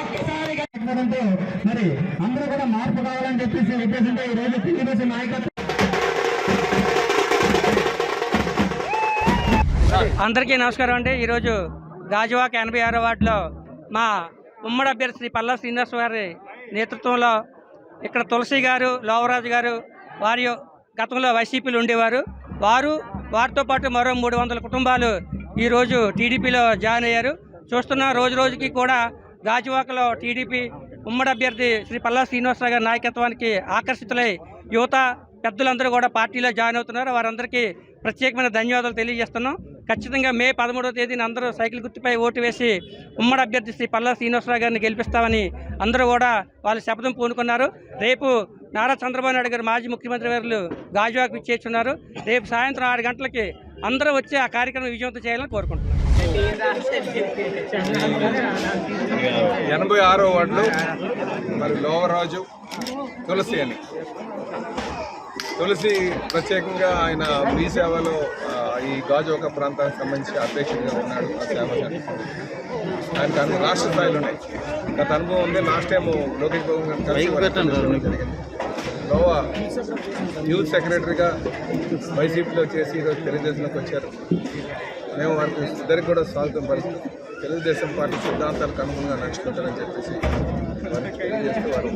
ఒక్కసారిగా మరి అందరూ కూడా మార్పు కావాలని చెప్పేసి ఉద్దేశంతో ఈ రోజు తెలుగుదేశం నాయకత్వం అందరికీ నమస్కారం అండి. ఈరోజు గాజువాక ఎనభై ఆరో వార్డులో మా ఉమ్మడి అభ్యర్థి శ్రీ పల్లా శ్రీనివాస్ గారి నేతృత్వంలో ఇక్కడ తులసి గారు లోవరాజు గారు వారి గతంలో వైసీపీలు ఉండేవారు. వారు వారితో పాటు మరో మూడు వందల కుటుంబాలు ఈరోజు టీడీపీలో జాయిన్ అయ్యారు. చూస్తున్న రోజు రోజుకి కూడా గాజువాకలో టీడీపీ ఉమ్మడి అభ్యర్థి శ్రీ పల్లా శ్రీనివాసరావు గారి నాయకత్వానికి ఆకర్షితులై యువత పెద్దలందరూ కూడా పార్టీలో జాయిన్ అవుతున్నారు. వారందరికీ ప్రత్యేకమైన ధన్యవాదాలు తెలియజేస్తున్నాం. ఖచ్చితంగా మే పదమూడవ తేదీన అందరూ సైకిల్ గుర్తుపై ఓటు వేసి ఉమ్మడి అభ్యర్థి శ్రీ పల్లా శ్రీనివాసరావు గారిని గెలిపిస్తామని అందరూ కూడా వాళ్ళు శపథం పూనుకున్నారు. రేపు నారా చంద్రబాబు నాయుడు గారు మాజీ ముఖ్యమంత్రి వారు గాజువాకు ఇచ్చేస్తున్నారు రేపు సాయంత్రం ఆరు గంటలకి అందరూ వచ్చి ఆ కార్యక్రమం విజయవంతం చేయాలని కోరుకుంటున్నారు ఎనభై ఆరో వార్డులో మరి లోవరాజు తులసి అని తులసి ప్రత్యేకంగా ఆయన మీ సేవలో ఈ గాజువాక ప్రాంతానికి సంబంధించి అధ్యక్షుడిగా ఉన్నాడు ఆ సేవ. ఆయనకు అన్ని రాష్ట్ర స్థాయిలో ఉన్నాయి గత అనుభవం ఉంది లాస్ట్ టైం లోకేష్ బాబు జరిగింది. లోవ యూత్ సెక్రటరీగా వైసీపీలో చేసి ఈరోజు తెలుగుదేశంలోకి వచ్చారు మేము వారికి ఇద్దరికి కూడా స్వాగతం పలుకుతాం తెలుగుదేశం పార్టీ సిద్ధాంతాలకు అనుగుణంగా నడుచుకుంటారని చెప్పేసి వారికి తెలియజేస్తూ వారు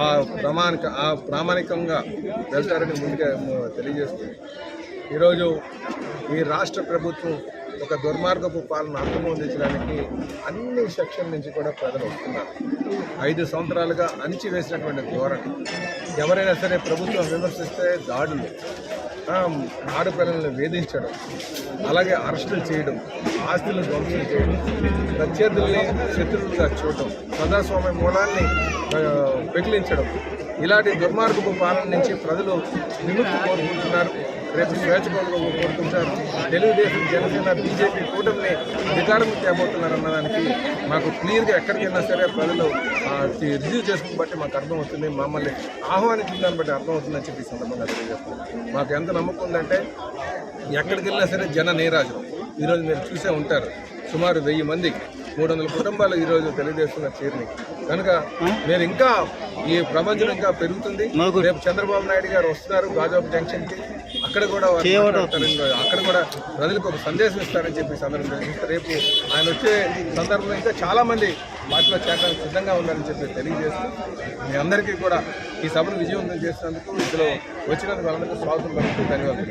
ఆ ప్రమాణిక ఆ ప్రామాణికంగా వెళ్తారని ముందుగా తెలియజేస్తుంది ఈరోజు ఈ రాష్ట్ర ప్రభుత్వం ఒక దుర్మార్గపు పాలన అంతమొందించడానికి అన్ని సెక్షన్ నుంచి కూడా ప్రజలు వస్తున్నారు. ఐదు సంవత్సరాలుగా అణిచివేసినటువంటి ధోరణి. ఎవరైనా సరే ప్రభుత్వం విమర్శిస్తే దాడులు. ఆడపిల్లల్ని వేధించడం అలాగే అరెస్టులు చేయడం ఆస్తులను ధ్వంసం చేయడం ప్రత్యర్థుల్ని శత్రువులుగా చూడడం ప్రజాస్వామ్య మూలాన్ని పెగిలించడం పెకిలించడం ఇలాంటి దుర్మార్గపు పాలన నుంచి ప్రజలు విముక్తి కోరుకుంటున్నారు. రేపు స్వేచ్ఛ కోరుకుంటారు తెలుగుదేశం జనసేన బీజేపీ కూటమిని అధికారం తేబోతున్నారు అన్నదానికి మాకు క్లియర్గా ఎక్కడికైనా సరే ప్రజలు రివ్యూ చేసుకుని బట్టి మాకు అర్థమవుతుంది మమ్మల్ని ఆహ్వానించిన దాన్ని బట్టి అర్థమవుతుందని చెప్పి సందర్భంగా తెలియజేస్తున్నాం మాకు ఎంత నమ్మకం ఉందంటే ఎక్కడికి వెళ్ళినా సరే జన నీరాజం ఈరోజు మీరు చూసే ఉంటారు సుమారు వెయ్యి మందికి. మూడు వందల కుటుంబాలు ఈరోజు తెలుగుదేశంలో చేరినాయి కనుక మీరు ఇంకా ఈ ప్రపంచం ఇంకా పెరుగుతుంది. రేపు చంద్రబాబు నాయుడు గారు వస్తున్నారు గాజాబ్ జంక్షన్కి అక్కడ కూడా అక్కడ కూడా ప్రజలకు ఒక సందేశం ఇస్తారని చెప్పి తెలియజేస్తారు. రేపు ఆయన వచ్చే సందర్భంలో ఇంకా చాలా మంది పార్టీలో చేరడానికి సిద్ధంగా ఉన్నారని చెప్పి తెలియజేస్తూ మీ అందరికీ కూడా ఈ సభను విజయవంతం చేసినందుకు ఇందులో వచ్చినందుకు వాళ్ళందరికీ స్వాగతం పలుకుతూ ధన్యవాదాలు.